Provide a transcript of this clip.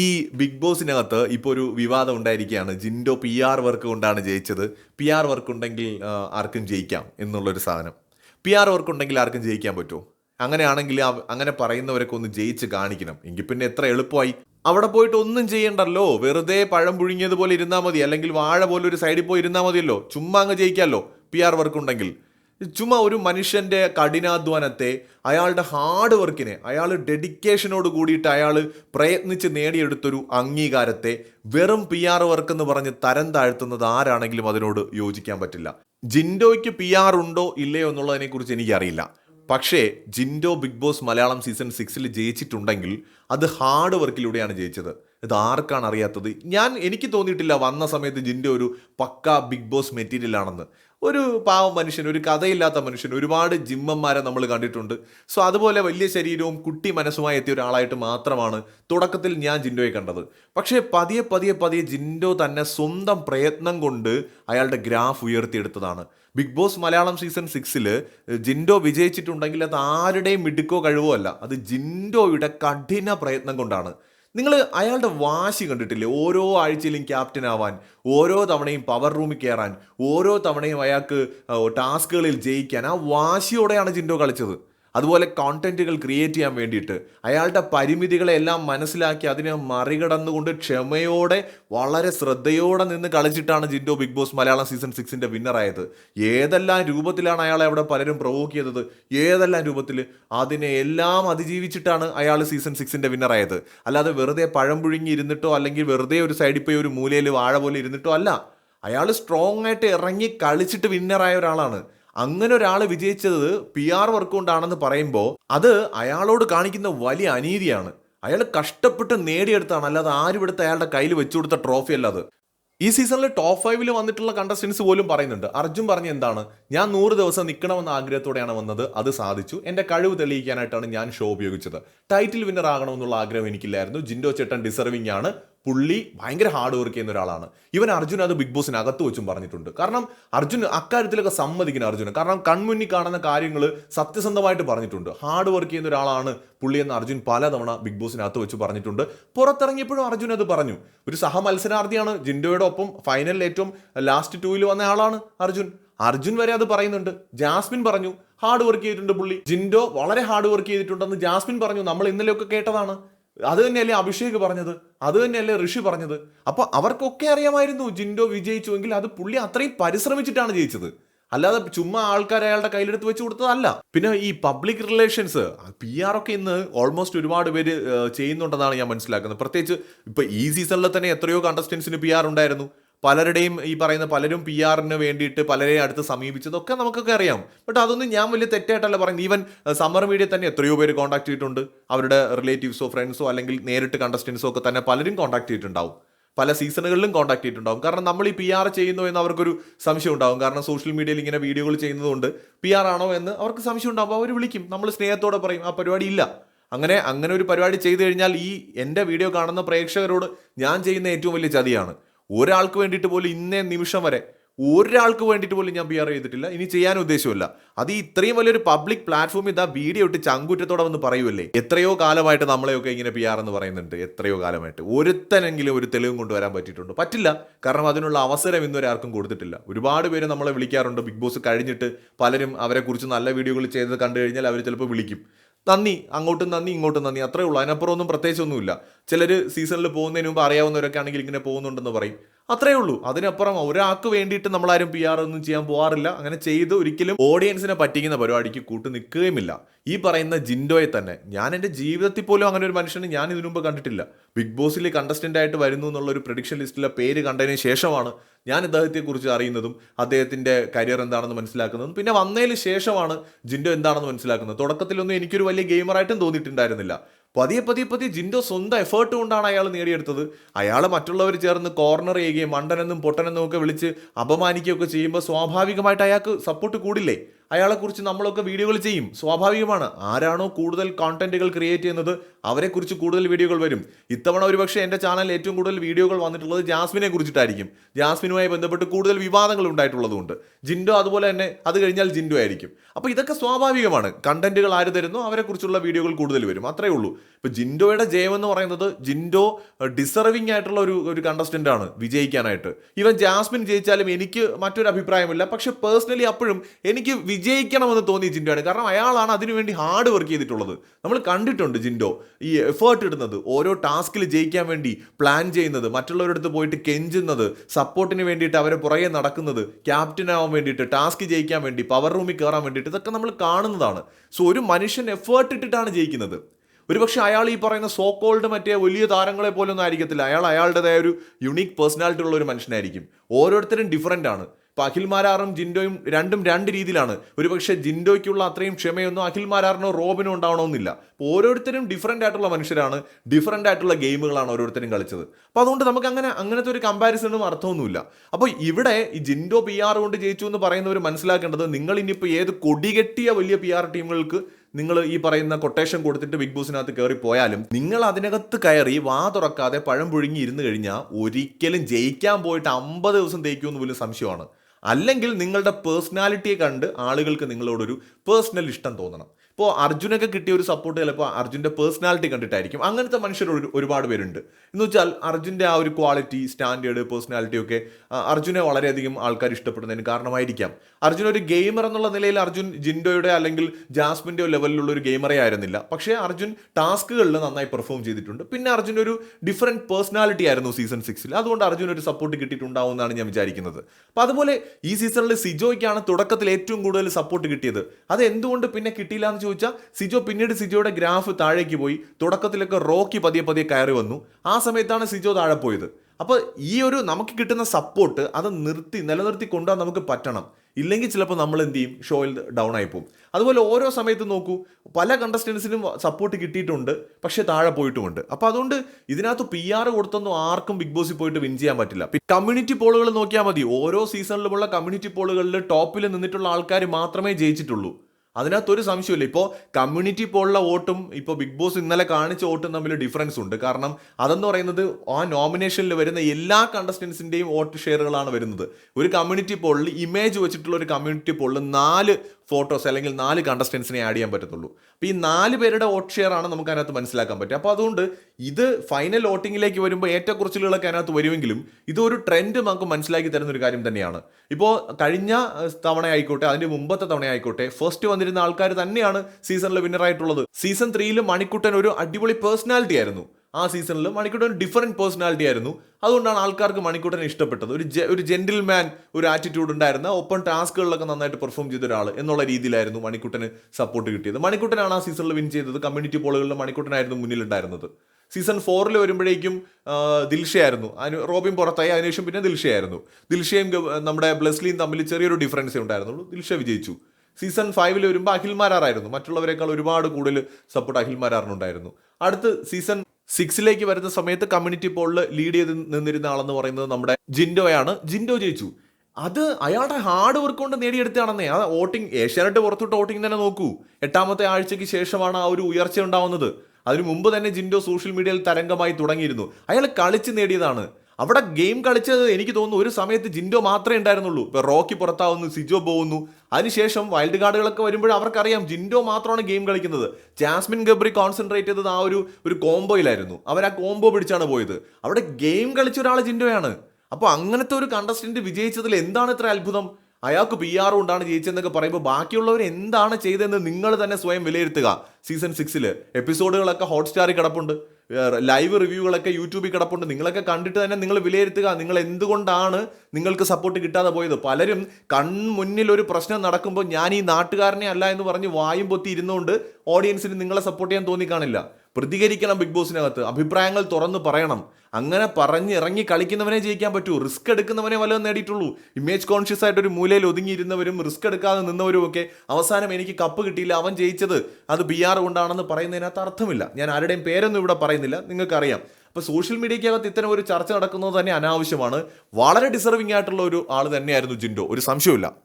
ഈ ബിഗ് ബോസിനകത്ത് ഇപ്പോൾ ഒരു വിവാദം ഉണ്ടായിരിക്കുകയാണ്. ജിൻഡോ പി ആർ വർക്ക് കൊണ്ടാണ് ജയിച്ചത്. പി ആർ വർക്ക് ഉണ്ടെങ്കിൽ ആർക്കും ജയിക്കാം എന്നുള്ളൊരു സാധനം. പി ആർ വർക്ക് ഉണ്ടെങ്കിൽ ആർക്കും ജയിക്കാൻ പറ്റുമോ? അങ്ങനെയാണെങ്കിൽ അങ്ങനെ പറയുന്നവരൊക്കെ ഒന്ന് ജയിച്ച് കാണിക്കണം. എങ്കിൽ പിന്നെ എത്ര എളുപ്പമായി. അവിടെ പോയിട്ട് ഒന്നും ചെയ്യണ്ടല്ലോ. വെറുതെ പഴം പുഴുങ്ങിയതുപോലെ ഇരുന്നാൽ മതി. അല്ലെങ്കിൽ വാഴ പോലെ ഒരു സൈഡിൽ പോയി ഇരുന്നാൽ മതിയല്ലോ. ചുമ്മാ അങ്ങ് ജയിക്കാമല്ലോ പി ആർ വർക്ക് ഉണ്ടെങ്കിൽ. ചുമ്മാ ഒരു മനുഷ്യന്റെ കഠിനാധ്വാനത്തെ അയാളുടെ ഹാർഡ് വർക്കിനെ അയാൾ ഡെഡിക്കേഷനോട് കൂടിയിട്ട് അയാൾ പ്രയത്നിച്ച് നേടിയെടുത്തൊരു അംഗീകാരത്തെ വെറും പി ആർ വർക്ക് എന്ന് പറഞ്ഞ് തരം താഴ്ത്തുന്നത് ആരാണെങ്കിലും അതിനോട് യോജിക്കാൻ പറ്റില്ല. ജിൻഡോയ്ക്ക് പി ആർ ഉണ്ടോ ഇല്ലയോ എന്നുള്ളതിനെക്കുറിച്ച് എനിക്കറിയില്ല. പക്ഷേ Jinto Bigg Boss Malayalam season സിക്സിൽ ജയിച്ചിട്ടുണ്ടെങ്കിൽ അത് ഹാർഡ് വർക്കിലൂടെയാണ് ജയിച്ചത്. ഇത് ആർക്കാണ് അറിയാത്തത്? ഞാൻ എനിക്ക് തോന്നിയിട്ടില്ല വന്ന സമയത്ത് ജിൻഡോ ഒരു പക്ക ബിഗ് ബോസ് മെറ്റീരിയൽ ആണെന്ന്. ഒരു പാവം മനുഷ്യൻ ഒരു കഥയില്ലാത്ത മനുഷ്യൻ ഒരുപാട് ജിമ്മന്മാരെ നമ്മൾ കണ്ടിട്ടുണ്ട്. സോ അതുപോലെ വലിയ ശരീരവും കുട്ടി മനസ്സുമായി എത്തിയ ഒരാളായിട്ട് മാത്രമാണ് തുടക്കത്തിൽ ഞാൻ ജിൻഡോയെ കണ്ടത്. പക്ഷേ പതിയെ പതിയെ പതിയെ ജിൻഡോ തന്നെ സ്വന്തം പ്രയത്നം കൊണ്ട് അയാളുടെ ഗ്രാഫ് ഉയർത്തിയെടുത്തതാണ്. ബിഗ് ബോസ് മലയാളം സീസൺ സിക്സിൽ ജിൻഡോ വിജയിച്ചിട്ടുണ്ടെങ്കിൽ അത് ആരുടെയും മിടുക്കോ കഴിവോ അല്ല. അത് ജിൻഡോയുടെ കഠിന പ്രയത്നം കൊണ്ടാണ്. നിങ്ങൾ അയാളുടെ വാശി കണ്ടിട്ടില്ലേ? ഓരോ ആഴ്ചയിലും ക്യാപ്റ്റൻ ആവാൻ ഓരോ തവണയും പവർ റൂമിൽ കയറാൻ ഓരോ തവണയും അയാൾക്ക് ടാസ്കുകളിൽ ജയിക്കാൻ ആ വാശിയോടെയാണ് ജിൻഡോ കളിച്ചത്. അതുപോലെ കോണ്ടന്റുകൾ ക്രിയേറ്റ് ചെയ്യാൻ വേണ്ടിയിട്ട് അയാളുടെ പരിമിതികളെല്ലാം മനസ്സിലാക്കി അതിനെ മറികടന്നുകൊണ്ട് ക്ഷമയോടെ വളരെ ശ്രദ്ധയോടെ നിന്ന് കളിച്ചിട്ടാണ് Jinto Bigg Boss Malayalam season സിക്സിന്റെ വിന്നറായത് ഏതെല്ലാം രൂപത്തിലാണ് അയാളെ അവിടെ പലരും പ്രൊവോക്ക് ചെയ്തത്? ഏതെല്ലാം രൂപത്തിൽ അതിനെ എല്ലാം അതിജീവിച്ചിട്ടാണ് അയാൾ സീസൺ സിക്സിന്റെ വിന്നറായത് അല്ലാതെ വെറുതെ പഴം പുഴുങ്ങി ഇരുന്നിട്ടോ അല്ലെങ്കിൽ വെറുതെ ഒരു സൈഡിൽ പോയി ഒരു മൂലയിൽ വാഴ പോലെ ഇരുന്നിട്ടോ അല്ല. അയാൾ സ്ട്രോങ് ആയിട്ട് ഇറങ്ങി കളിച്ചിട്ട് വിന്നറായ ഒരാളാണ്. അങ്ങനെ ഒരാൾ വിജയിച്ചത് പി ആർ വർക്ക് കൊണ്ടാണെന്ന് പറയുമ്പോൾ അത് അയാളോട് കാണിക്കുന്ന വലിയ അനീതിയാണ്. അയാൾ കഷ്ടപ്പെട്ട് നേടിയെടുത്താണ്. അല്ലാതെ ആരും എടുത്ത് അയാളുടെ കയ്യിൽ വെച്ചു കൊടുത്ത ട്രോഫി അല്ല അത്. ഈ സീസണിൽ ടോപ്പ് ഫൈവിൽ വന്നിട്ടുള്ള കണ്ടസ്റ്റൻസ് പോലും പറയുന്നുണ്ട്. അർജുൻ പറഞ്ഞ എന്താണ്? ഞാൻ നൂറ് ദിവസം നിൽക്കണമെന്ന ആഗ്രഹത്തോടെയാണ് വന്നത്. അത് സാധിച്ചു. എന്റെ കഴിവ് തെളിയിക്കാനായിട്ടാണ് ഞാൻ ഷോ ഉപയോഗിച്ചത്. ടൈറ്റിൽ വിന്നർ ആകണമെന്നുള്ള ആഗ്രഹം എനിക്കില്ലായിരുന്നു. ജിൻഡോ ചേട്ടൻ ഡിസർവിംഗ് ആണ്. പുള്ളി ഭയങ്കര ഹാർഡ് വർക്ക് ചെയ്യുന്ന ഒരാളാണ്. ഇവൻ അർജുൻ അത് ബിഗ് ബോസിന് അകത്ത് വെച്ചും പറഞ്ഞിട്ടുണ്ട്. കാരണം അർജുൻ അക്കാര്യത്തിലൊക്കെ സമ്മതിക്കുന്ന അർജുൻ കാരണം കൺമുന്നിൽ കാണുന്ന കാര്യങ്ങൾ സത്യസന്ധമായിട്ട് പറഞ്ഞിട്ടുണ്ട്. ഹാർഡ് വർക്ക് ചെയ്യുന്ന ഒരാളാണ് പുള്ളി എന്ന് അർജുൻ പലതവണ ബിഗ് ബോസിനകത്ത് വെച്ച് പറഞ്ഞിട്ടുണ്ട്. പുറത്തിറങ്ങിയപ്പോഴും അർജുൻ അത് പറഞ്ഞു. ഒരു സഹമത്സരാർത്ഥിയാണ് ജിൻഡോയുടെ ഒപ്പം ഫൈനലിൽ ഏറ്റവും ലാസ്റ്റ് ടൂവിൽ വന്ന ആളാണ് അർജുൻ. അർജുൻ വരെ അത് പറയുന്നുണ്ട്. ജാസ്മിൻ പറഞ്ഞു ഹാർഡ് വർക്ക് ചെയ്തിട്ടുണ്ട് പുള്ളി. ജിൻഡോ വളരെ ഹാർഡ് വർക്ക് ചെയ്തിട്ടുണ്ടെന്ന് ജാസ്മിൻ പറഞ്ഞു. നമ്മൾ ഇന്നലെയൊക്കെ കേട്ടതാണ്. അത് തന്നെയല്ലേ അഭിഷേക് പറഞ്ഞത്? അത് തന്നെയല്ലേ ഋഷി പറഞ്ഞത്? അപ്പൊ അവർക്കൊക്കെ അറിയാമായിരുന്നു ജിൻഡോ വിജയിച്ചുവെങ്കിൽ അത് പുള്ളി അത്രയും പരിശ്രമിച്ചിട്ടാണ് ജയിച്ചത്. അല്ലാതെ ചുമ്മാ ആൾക്കാർ അയാളുടെ കയ്യിലെടുത്ത് വെച്ച് കൊടുത്തതല്ല. പിന്നെ ഈ പബ്ലിക് റിലേഷൻസ് പി ആർ ഒക്കെ ഇന്ന് ഓൾമോസ്റ്റ് ഒരുപാട് പേര് ചെയ്യുന്നുണ്ടെന്നാണ് ഞാൻ മനസ്സിലാക്കുന്നത്. പ്രത്യേകിച്ച് ഇപ്പൊ ഈ സീസണിൽ തന്നെ എത്രയോ കണ്ടസ്റ്റൻസിന് പി ആർ ഉണ്ടായിരുന്നു. പലരുടെയും ഈ പറയുന്ന പലരും പി ആറിന് വേണ്ടിയിട്ട് പലരെയും അടുത്ത് സമീപിച്ചതൊക്കെ നമുക്കൊക്കെ അറിയാം. ബട്ട് അതൊന്നും ഞാൻ വലിയ തെറ്റായിട്ടല്ല പറയുന്നത്. ഈവൻ സമ്മർ മീഡിയ തന്നെ എത്രയോ പേര് കോൺടാക്ട് ചെയ്തിട്ടുണ്ട്. അവരുടെ റിലേറ്റീവ്സോ ഫ്രണ്ട്സോ അല്ലെങ്കിൽ നേരിട്ട് കണ്ടസ്റ്റൻസോ ഒക്കെ തന്നെ പലരും കോൺടാക്ട് ചെയ്തിട്ടുണ്ടാവും. പല സീസണുകളിലും കോൺടാക്ട് ചെയ്തിട്ടുണ്ടാവും. കാരണം നമ്മൾ ഈ പി ആർ ചെയ്യുന്നു എന്ന് അവർക്കൊരു സംശയം ഉണ്ടാവും. കാരണം സോഷ്യൽ മീഡിയയിൽ ഇങ്ങനെ വീഡിയോകൾ ചെയ്യുന്നതുകൊണ്ട് പി ആർ ആണോ എന്ന് അവർക്ക് സംശയം ഉണ്ടാവും. അവർ വിളിക്കും. നമ്മൾ സ്നേഹത്തോടെ പറയും ആ പരിപാടി ഇല്ല. അങ്ങനെ അങ്ങനെ ഒരു പരിപാടി ചെയ്തു കഴിഞ്ഞാൽ ഈ എന്റെ വീഡിയോ കാണുന്ന പ്രേക്ഷകരോട് ഞാൻ ചെയ്യുന്ന ഏറ്റവും വലിയ ചതിയാണ്. ഒരാൾക്ക് വേണ്ടിയിട്ട് പോലും ഇന്നേ നിമിഷം വരെ ഒരാൾക്ക് വേണ്ടിയിട്ട് പോലും ഞാൻ പി ആർ ചെയ്തിട്ടില്ല. ഇനി ചെയ്യാൻ ഉദ്ദേശമില്ല അത് ഈ ഇത്രയും വലിയൊരു പബ്ലിക് പ്ലാറ്റ്ഫോമിൽ ഇതാ വീഡിയോ ഇട്ട് ചങ്കുറ്റത്തോടെ വന്ന് പറയുമല്ലേ എത്രയോ കാലമായിട്ട് നമ്മളെയൊക്കെ ഇങ്ങനെ പി ആർ എന്ന് പറയുന്നുണ്ട്. എത്രയോ കാലമായിട്ട്. ഒരുത്തനെങ്കിലും ഒരു തെളിവും കൊണ്ടുവരാൻ പറ്റിയിട്ടുണ്ട്. പറ്റില്ല. കാരണം അതിനുള്ള അവസരം ഇന്നുവരെ കൊടുത്തിട്ടില്ല. ഒരുപാട് പേര് നമ്മളെ വിളിക്കാറുണ്ട്. ബിഗ് ബോസ് കഴിഞ്ഞിട്ട് പലരും അവരെക്കുറിച്ച് നല്ല വീഡിയോകൾ ചെയ്ത് കണ്ടു കഴിഞ്ഞാൽ അവർ ചിലപ്പോൾ വിളിക്കും. നന്ദി അങ്ങോട്ടും നന്ദി ഇങ്ങോട്ടും നന്ദി. അത്രേ ഉള്ളൂ. അതിനപ്പുറം ഒന്നും പ്രത്യേകിച്ചൊന്നുമില്ല. ചിലർ സീസണിൽ പോകുന്നതിന് മുമ്പ് അറിയാവുന്നവരൊക്കെ ആണെങ്കിൽ ഇങ്ങനെ പോകുന്നുണ്ടെന്ന് പറയും. അത്രേ ഉള്ളൂ. അതിനപ്പുറം ഒരാൾക്ക് വേണ്ടിയിട്ട് നമ്മളാരും പി ആർ ഒന്നും ചെയ്യാൻ പോകാറില്ല അങ്ങനെ ചെയ്ത് ഒരിക്കലും ഓഡിയൻസിനെ പറ്റിക്കുന്ന പരിപാടിക്ക് കൂട്ട് നിൽക്കുകയുമില്ല. ഈ പറയുന്ന ജിൻഡോയെ തന്നെ. ഞാൻ എന്റെ ജീവിതത്തിൽ പോലും അങ്ങനെ ഒരു മനുഷ്യനെ ഞാൻ ഇതിനു മുമ്പ് കണ്ടിട്ടില്ല. ബിഗ് ബോസിൽ കണ്ടസ്റ്റന്റ് ആയിട്ട് വരുന്നു എന്നുള്ള ഒരു പ്രഡിക്ഷൻ ലിസ്റ്റിലെ പേര് കണ്ടതിന് ശേഷമാണ് ഞാൻ ഇദ്ദേഹത്തെക്കുറിച്ച് അറിയുന്നതും അദ്ദേഹത്തിന്റെ കരിയർ എന്താണെന്ന് മനസ്സിലാക്കുന്നതും. പിന്നെ വന്നതിന് ശേഷമാണ് ജിൻഡോ എന്താണെന്ന് മനസ്സിലാക്കുന്നത്. തുടക്കത്തിലൊന്നും എനിക്കൊരു വലിയ ഗെയിമറായിട്ടും തോന്നിയിട്ടുണ്ടായിരുന്നില്ല. പതിയെ പതിയെ പതിയെ ജിൻഡോ സ്വന്തം എഫേർട്ട് കൊണ്ടാണ് അയാൾ നേടിയെടുത്തത്. അയാൾ മറ്റുള്ളവർ ചേർന്ന് കോർണർ ചെയ്യുകയും മണ്ടനെന്നും പൊട്ടനെന്നും ഒക്കെ വിളിച്ച് അപമാനിക്കുകയൊക്കെ ചെയ്യുമ്പോൾ സ്വാഭാവികമായിട്ട് അയാൾക്ക് സപ്പോർട്ട് കൂടില്ലേ? അയാളെക്കുറിച്ച് നമ്മളൊക്കെ വീഡിയോകൾ ചെയ്യും. സ്വാഭാവികമാണ്. ആരാണോ കൂടുതൽ കോണ്ടന്റുകൾ ക്രിയേറ്റ് ചെയ്യുന്നത് അവരെക്കുറിച്ച് കൂടുതൽ വീഡിയോകൾ വരും. ഇത്തവണ ഒരുപക്ഷെ എന്റെ ചാനലിൽ ഏറ്റവും കൂടുതൽ വീഡിയോകൾ വന്നിട്ടുള്ളത് ജാസ്മിനെ കുറിച്ചിട്ടായിരിക്കും. ജാസ്മിനുമായി ബന്ധപ്പെട്ട് കൂടുതൽ വിവാദങ്ങൾ ഉണ്ടായിട്ടുള്ളതുകൊണ്ട്. ജിൻഡോ അതുപോലെ തന്നെ അത് കഴിഞ്ഞാൽ ജിൻഡോ ആയിരിക്കും. അപ്പോൾ ഇതൊക്കെ സ്വാഭാവികമാണ്. കണ്ടന്റുകൾ ആര് തരുന്നു അവരെക്കുറിച്ചുള്ള വീഡിയോകൾ കൂടുതൽ വരും. അത്രേ ഉള്ളൂ. ഇപ്പോൾ ജിൻഡോയുടെ ജയമെന്ന് പറയുന്നത് ജിൻഡോ ഡിസർവിംഗ് ആയിട്ടുള്ള ഒരു ഒരു കണ്ടസ്റ്റന്റാണ് ആണ് വിജയിക്കാനായിട്ട്. ഇവൻ ജാസ്മിൻ ജയിച്ചാലും എനിക്ക് മറ്റൊരു അഭിപ്രായമില്ല പക്ഷെ പേഴ്സണലി അപ്പോഴും എനിക്ക് വിജയിക്കണമെന്ന് തോന്നിയ ആണ് കാരണം അയാളാണ് അതിനുവേണ്ടി ഹാർഡ് വർക്ക് ചെയ്തിട്ടുള്ളത്. നമ്മൾ കണ്ടിട്ടുണ്ട് ജിൻഡോ ഈ എഫേർട്ട് ഇടുന്നത് ഓരോ ടാസ്കിൽ ജയിക്കാൻ വേണ്ടി പ്ലാൻ ചെയ്യുന്നത് മറ്റുള്ളവരുടെ അടുത്ത് പോയിട്ട് കെഞ്ചുന്നത് സപ്പോർട്ടിന് വേണ്ടിയിട്ട് അവരെ പുറകെ നടക്കുന്നത് ക്യാപ്റ്റൻ ആവാൻ വേണ്ടിയിട്ട് ടാസ്ക് ജയിക്കാൻ വേണ്ടി പവർ റൂമിൽ കയറാൻ വേണ്ടിയിട്ട് ഇതൊക്കെ നമ്മൾ കാണുന്നതാണ്. സോ ഒരു മനുഷ്യൻ എഫേർട്ട് ഇട്ടിട്ടാണ് ജയിക്കുന്നത്. ഒരുപക്ഷെ അയാൾ ഈ പറയുന്ന സോ കോൾഡ് മറ്റേ വലിയ താരങ്ങളെ പോലൊന്നും ആയിരിക്കത്തില്ല. അയാൾ അയാളുടേതായ ഒരു യുണീക്ക് പേഴ്സണാലിറ്റി ഉള്ള ഒരു മനുഷ്യനായിരിക്കും. ഓരോരുത്തരും ഡിഫറന്റ് ആണ്. ഇപ്പൊ അഖിൽ മാരാറും ജിൻഡോയും രണ്ടും രണ്ട് രീതിയിലാണ്. ഒരുപക്ഷെ ജിൻഡോയ്ക്കുള്ള അത്രയും ക്ഷമയൊന്നും അഖിൽ മാരാറിനോ റോബിനോ ഉണ്ടാവണമെന്നില്ല. അപ്പോൾ ഓരോരുത്തരും ഡിഫറന്റ് ആയിട്ടുള്ള മനുഷ്യരാണ് ഡിഫറന്റ് ആയിട്ടുള്ള ഗെയിമുകളാണ് ഓരോരുത്തരും കളിച്ചത്. അപ്പോൾ അതുകൊണ്ട് നമുക്ക് അങ്ങനെ അങ്ങനത്തെ ഒരു കമ്പാരിസണും അർത്ഥമൊന്നുമില്ല. അപ്പോൾ ഇവിടെ ഈ ജിൻഡോ പി ആർ കൊണ്ട് ജയിച്ചു എന്ന് പറയുന്നവർ മനസ്സിലാക്കേണ്ടത് നിങ്ങൾ ഇനിയിപ്പോൾ ഏത് കൊടികെട്ടിയ വലിയ പി ആർ ടീമുകൾക്ക് നിങ്ങൾ ഈ പറയുന്ന കൊട്ടേഷൻ കൊടുത്തിട്ട് ബിഗ് ബോസിനകത്ത് കയറി പോയാലും നിങ്ങൾ അതിനകത്ത് കയറി വാ തുറക്കാതെ പഴം പുഴുങ്ങി ഇരുന്ന് കഴിഞ്ഞാൽ ഒരിക്കലും ജയിക്കാൻ പോയിട്ട് അമ്പത് ദിവസം തേക്കുമെന്ന് പോലും സംശയമാണ്. അല്ലെങ്കിൽ നിങ്ങളുടെ പേഴ്സണാലിറ്റിയെ കണ്ട് ആളുകൾക്ക് നിങ്ങളോടൊരു പേഴ്സണൽ ഇഷ്ടം തോന്നണം. ഇപ്പോൾ അർജുനൊക്കെ കിട്ടിയ ഒരു സപ്പോർട്ട് ചിലപ്പോൾ അർജുന്റെ പേഴ്സണാലിറ്റി കണ്ടിട്ടായിരിക്കും. അങ്ങനത്തെ മനുഷ്യർ ഒരുപാട് പേരുണ്ട്. എന്ന് വെച്ചാൽ അർജുന്റെ ആ ഒരു ക്വാളിറ്റി സ്റ്റാൻഡേർഡ് പേഴ്സണാലിറ്റി ഒക്കെ അർജുനെ വളരെയധികം ആൾക്കാർ ഇഷ്ടപ്പെടുന്നതിന് കാരണമായിരിക്കാം. അർജുൻ ഒരു ഗെയിമർ എന്നുള്ള നിലയിൽ അർജുൻ ജിൻഡോയുടെ അല്ലെങ്കിൽ ജാസ്മിന്റെയോ ലെവലിലുള്ള ഒരു ഗെയിമറേ ആയിരുന്നില്ല. പക്ഷേ അർജുൻ ടാസ്കുകളിൽ നന്നായി പെർഫോം ചെയ്തിട്ടുണ്ട്. പിന്നെ അർജുൻ ഒരു ഡിഫറെന്റ് പേഴ്സണാലിറ്റി ആയിരുന്നു സീസൺ സിക്സിൽ അതുകൊണ്ട് അർജുൻ ഒരു സപ്പോർട്ട് കിട്ടിയിട്ടുണ്ടാവും എന്നാണ് ഞാൻ വിചാരിക്കുന്നത്. അപ്പം അതുപോലെ ഈ സീസണിൽ സിജോയ്ക്കാണ് തുടക്കത്തിൽ ഏറ്റവും കൂടുതൽ സപ്പോർട്ട് കിട്ടിയത്. അത് എന്തുകൊണ്ട് പിന്നെ കിട്ടിയില്ല എന്ന് ചോദിച്ചാൽ സിജോ പിന്നീട് സിജോയുടെ ഗ്രാഫ് താഴേക്ക് പോയി തുടക്കത്തിലൊക്കെ റോക്കി പതിയെ പതിയെ കയറി വന്നു. ആ സമയത്താണ് സിജോ താഴെ പോയത്. അപ്പോൾ ഈ ഒരു നമുക്ക് കിട്ടുന്ന സപ്പോർട്ട് അത് നിർത്തി നിലനിർത്തി കൊണ്ടുപോകാൻ നമുക്ക് പറ്റണം. ഇല്ലെങ്കിൽ ചിലപ്പോൾ നമ്മൾ എന്ത് ചെയ്യും? ഷോയിൽ ഡൗൺ ആയി പോകും. അതുപോലെ ഓരോ സമയത്തും നോക്കൂ പല കണ്ടസ്റ്റൻസിനും സപ്പോർട്ട് കിട്ടിയിട്ടുണ്ട് പക്ഷേ താഴെ പോയിട്ടുമുണ്ട്. അപ്പോൾ അതുകൊണ്ട് ഇതിനകത്ത് പി ആർ കൊടുത്തൊന്നും ആർക്കും ബിഗ് ബോസിൽ പോയിട്ട് വിൻ ചെയ്യാൻ പറ്റില്ല. കമ്മ്യൂണിറ്റി പോളുകൾ നോക്കിയാൽ മതി. ഓരോ സീസണിലുമുള്ള കമ്മ്യൂണിറ്റി പോളുകളിൽ ടോപ്പിൽ നിന്നിട്ടുള്ള ആൾക്കാർ മാത്രമേ ജയിച്ചിട്ടുള്ളൂ. അതിനകത്ത് ഒരു സംശയമില്ല ഇപ്പോൾ കമ്മ്യൂണിറ്റി പോലുള്ള വോട്ടും ഇപ്പോൾ ബിഗ് ബോസ് ഇന്നലെ കാണിച്ച വോട്ടും തമ്മിൽ ഡിഫറൻസ് ഉണ്ട്. കാരണം അതെന്ന് പറയുന്നത് ആ നോമിനേഷനിൽ വരുന്ന എല്ലാ കണ്ടസ്റ്റൻസിന്റെയും വോട്ട് ഷെയറുകളാണ് വരുന്നത്. ഒരു കമ്മ്യൂണിറ്റി പോളിൽ ഇമേജ് വെച്ചിട്ടുള്ള ഒരു കമ്മ്യൂണിറ്റി പോളിൽ നാല് ഫോട്ടോസ് അല്ലെങ്കിൽ നാല് കണ്ടസ്റ്റൻസിനെ ആഡ് ചെയ്യാൻ പറ്റത്തുള്ളൂ. അപ്പോൾ ഈ നാല് പേരുടെ വോട്ട് ഷെയർ ആണ് നമുക്ക് അതിനകത്ത് മനസ്സിലാക്കാൻ പറ്റുക. അപ്പോൾ അതുകൊണ്ട് ഇത് ഫൈനൽ വോട്ടിങ്ങിലേക്ക് വരുമ്പോൾ ഏറ്റക്കുറച്ചിലുകളൊക്കെ അതിനകത്ത് വരുമെങ്കിലും ഇതൊരു ട്രെൻഡ് നമുക്ക് മനസ്സിലാക്കി തരുന്ന ഒരു കാര്യം തന്നെയാണ്. ഇപ്പോൾ കഴിഞ്ഞ തവണ ആയിക്കോട്ടെ അതിന്റെ മുമ്പത്തെ തവണ ആയിക്കോട്ടെ ഫസ്റ്റ് വന്നിരുന്ന ആൾക്കാർ തന്നെയാണ് സീസണിൽ വിന്നറായിട്ടുള്ളത് സീസൺ ത്രീയിൽ മണിക്കുട്ടൻ ഒരു അടിപൊളി പേഴ്സണാലിറ്റി ആയിരുന്നു. ആ സീസണിൽ മണിക്കുട്ടൻ ഡിഫറെന്റ് പേഴ്സണാലിറ്റി ആയിരുന്നു. അതുകൊണ്ടാണ് ആൾക്കാർക്ക് മണിക്കുട്ടനെ ഇഷ്ടപ്പെട്ടത്. ഒരു ഒരു ജെന്റിൽമാൻ ഒരു ആറ്റിറ്റ്യൂഡ് ഉണ്ടായിരുന്ന ഒപ്പം ടാസ്കുകളിലൊക്കെ നന്നായിട്ട് പെർഫോം ചെയ്ത ഒരാൾ എന്നുള്ള രീതിയിലായിരുന്നു മണിക്കുട്ടന് സപ്പോർട്ട് കിട്ടിയത്. മണിക്കുട്ടനാണ് ആ സീസണിൽ വിൻ ചെയ്തത്. കമ്മ്യൂണിറ്റി പോളുകളിൽ മണിക്കുട്ടനായിരുന്നു മുന്നിലുണ്ടായിരുന്നത്. സീസൺ ഫോറിൽ വരുമ്പോഴേക്കും ദിൽഷയായിരുന്നു. അതിന് റോബിൻ പുറത്തായി. അതിനുശേഷം പിന്നെ ദിൽഷയായിരുന്നു. ദിൽഷയും നമ്മുടെ ബ്ലെസ്ലിയും തമ്മിൽ ചെറിയൊരു ഡിഫറൻസേ ഉണ്ടായിരുന്നുള്ളൂ. ദിൽഷ വിജയിച്ചു. സീസൺ ഫൈവിൽ വരുമ്പോൾ അഖിൽ മാരാറായിരുന്നു മറ്റുള്ളവരെക്കാൾ ഒരുപാട് കൂടുതൽ സപ്പോർട്ട് അഖിൽ മാരാറിനുണ്ടായിരുന്നു. അടുത്ത് സീസൺ സിക്സിലേക്ക് വരുന്ന സമയത്ത് കമ്മ്യൂണിറ്റി പോളിൽ ലീഡ് ചെയ്ത് നിന്നിരുന്ന ആളെന്ന് പറയുന്നത് നമ്മുടെ ജിൻഡോയാണ്. ജിൻഡോ ജയിച്ചു. അത് അയാളുടെ ഹാർഡ് വർക്ക് കൊണ്ട് നേടിയെടുത്താണെന്നേ ആ വോട്ടിംഗ് ഏഷ്യാനെറ്റ് പുറത്തോട്ട് വോട്ടിംഗ് തന്നെ നോക്കൂ. എട്ടാമത്തെ ആഴ്ചയ്ക്ക് ശേഷമാണ് ആ ഒരു ഉയർച്ച ഉണ്ടാവുന്നത്. അതിനു മുമ്പ് തന്നെ ജിൻഡോ സോഷ്യൽ മീഡിയയിൽ തരംഗമായി തുടങ്ങിയിരുന്നു. അയാൾ കളിച്ച് നേടിയതാണ്. അവിടെ ഗെയിം കളിച്ചത് എനിക്ക് തോന്നുന്നു ഒരു സമയത്ത് ജിൻഡോ മാത്രമേ ഉണ്ടായിരുന്നുള്ളൂ. ഇപ്പോൾ റോക്കി പുറത്താവുന്നു സിജോ പോകുന്നു. അതിനുശേഷം വൈൽഡ് കാർഡുകളൊക്കെ വരുമ്പോൾ അവർക്കറിയാം ജിൻഡോ മാത്രമാണ് ഗെയിം കളിക്കുന്നത്. ജാസ്മിൻ ഗബ്രി കോൺസെൻട്രേറ്റ് ചെയ്തത് ആ ഒരു ഒരു കോംബോയിലായിരുന്നു. അവർ ആ കോംബോ പിടിച്ചാണ് പോയത്. അവിടെ ഗെയിം കളിച്ച ഒരാൾ ജിൻഡോയാണ്. അപ്പോൾ അങ്ങനത്തെ ഒരു കണ്ടസ്റ്റന്റ് വിജയിച്ചതിൽ എന്താണ് ഇത്ര അത്ഭുതം? അയാൾക്ക് പി ആർ കൊണ്ടാണ് ജയിച്ചതെന്നൊക്കെ പറയുമ്പോൾ ബാക്കിയുള്ളവർ എന്താണ് ചെയ്തതെന്ന് നിങ്ങൾ തന്നെ സ്വയം വിലയിരുത്തുക. സീസൺ സിക്സിൽ എപ്പിസോഡുകളൊക്കെ ഹോട്ട്സ്റ്റാറിൽ കിടപ്പുണ്ട്. ലൈവ് റിവ്യൂകളൊക്കെ യൂട്യൂബിൽ കിടപ്പുണ്ട്. നിങ്ങളൊക്കെ കണ്ടിട്ട് തന്നെ നിങ്ങൾ വിലയിരുത്തുക. നിങ്ങൾ എന്തുകൊണ്ടാണ് നിങ്ങൾക്ക് സപ്പോർട്ട് കിട്ടാതെ പോയത്? പലരും കൺമുന്നിൽ ഒരു പ്രശ്നം നടക്കുമ്പോൾ ഞാൻ ഈ നാട്ടുകാരനെ അല്ല എന്ന് പറഞ്ഞ് വായും പൊത്തി ഇരുന്നുകൊണ്ട് ഓഡിയൻസിന് നിങ്ങളെ സപ്പോർട്ട് ചെയ്യാൻ തോന്നിക്കാണില്ല പ്രതികരിക്കണം ബിഗ് ബോസിനകത്ത്. അഭിപ്രായങ്ങൾ തുറന്ന് പറയണം. അങ്ങനെ പറഞ്ഞ് ഇറങ്ങി കളിക്കുന്നവനെ ജയിക്കാൻ പറ്റൂ. റിസ്ക് എടുക്കുന്നവനെ വല്ലതും നേടിയിട്ടുള്ളൂ. ഇമേജ് കോൺഷ്യസ് ആയിട്ട് ഒരു മൂലയിൽ ഒതുങ്ങിയിരുന്നവരും റിസ്ക് എടുക്കാതെ നിന്നവരും ഒക്കെ അവസാനം എനിക്ക് കപ്പ് കിട്ടിയില്ല അവൻ ജയിച്ചത്. അത് ബി ആർ കൊണ്ടാണെന്ന് പറയുന്നതിനകത്ത് അർത്ഥമില്ല. ഞാൻ ആരുടെയും പേരൊന്നും ഇവിടെ പറയുന്നില്ല. നിങ്ങൾക്കറിയാം. അപ്പോൾ സോഷ്യൽ മീഡിയക്കകത്ത് ഇത്തരം ഒരു ചർച്ച നടക്കുന്നത് തന്നെ അനാവശ്യമാണ്. വളരെ ഡിസർവിംഗ് ആയിട്ടുള്ള ഒരു ആൾ തന്നെയായിരുന്നു ജിൻഡോ. ഒരു സംശയമില്ല